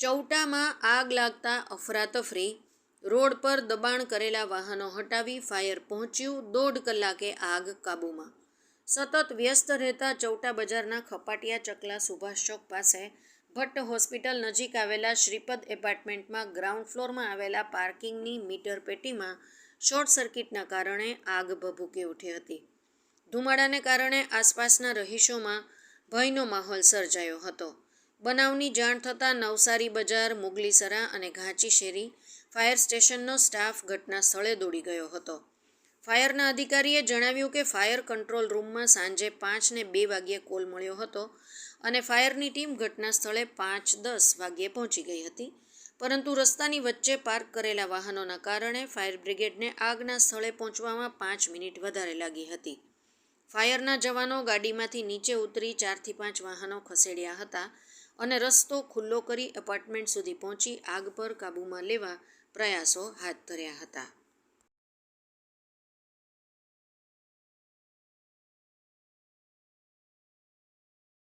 મોટામાં આગ લાગતા અફરાતફરી રોડ પર દબાણ કરેલા વાહનો હટાવી ફાયર પહોંચ્યું દોઢ કલાકે આગ કાબૂમાં. સતત વ્યસ્ત રહેતા ચૌટા બજારના ખપાટિયા ચકલા સુભાષ ચોક પાસે ભટ્ટ હોસ્પિટલ નજીક આવેલા શ્રીપદ એપાર્ટમેન્ટમાં ગ્રાઉન્ડ ફ્લોરમાં આવેલા પાર્કિંગની મીટર પેટીમાં શોર્ટ સર્કિટના કારણે આગ ભભૂકી ઉઠી હતી. ધુમાડાને કારણે આસપાસના રહીશોમાં ભયનો માહોલ સર્જાયો હતો. બનાવની જાણ થતાં નવસારી બજાર, મુગલીસરા અને ઘાંચી શેરી ફાયર સ્ટેશનનો સ્ટાફ ઘટના સ્થળે દોડી ગયો હતો. ફાયરના અધિકારીએ જણાવ્યું કે ફાયર કંટ્રોલ રૂમમાં સાંજે પાંચને બે વાગ્યે કોલ મળ્યો હતો અને ફાયરની ટીમ ઘટના સ્થળે પાંચ દસ વાગ્યે પહોંચી ગઈ હતી. પરંતુ રસ્તાની વચ્ચે પાર્ક કરેલા વાહનોના કારણે ફાયર બ્રિગેડને આગના સ્થળે પહોંચવામાં પાંચ મિનિટ વધારે લાગી હતી. ફાયરના જવાનો ગાડીમાંથી નીચે ઉતરી ચારથી પાંચ વાહનો ખસેડ્યા હતા. અને રસ્તો ખુલ્લો કરી એપાર્ટમેન્ટ સુધી પહોંચી આગ પર કાબૂમાં લેવા પ્રયાસો હાથ ધર્યા હતા.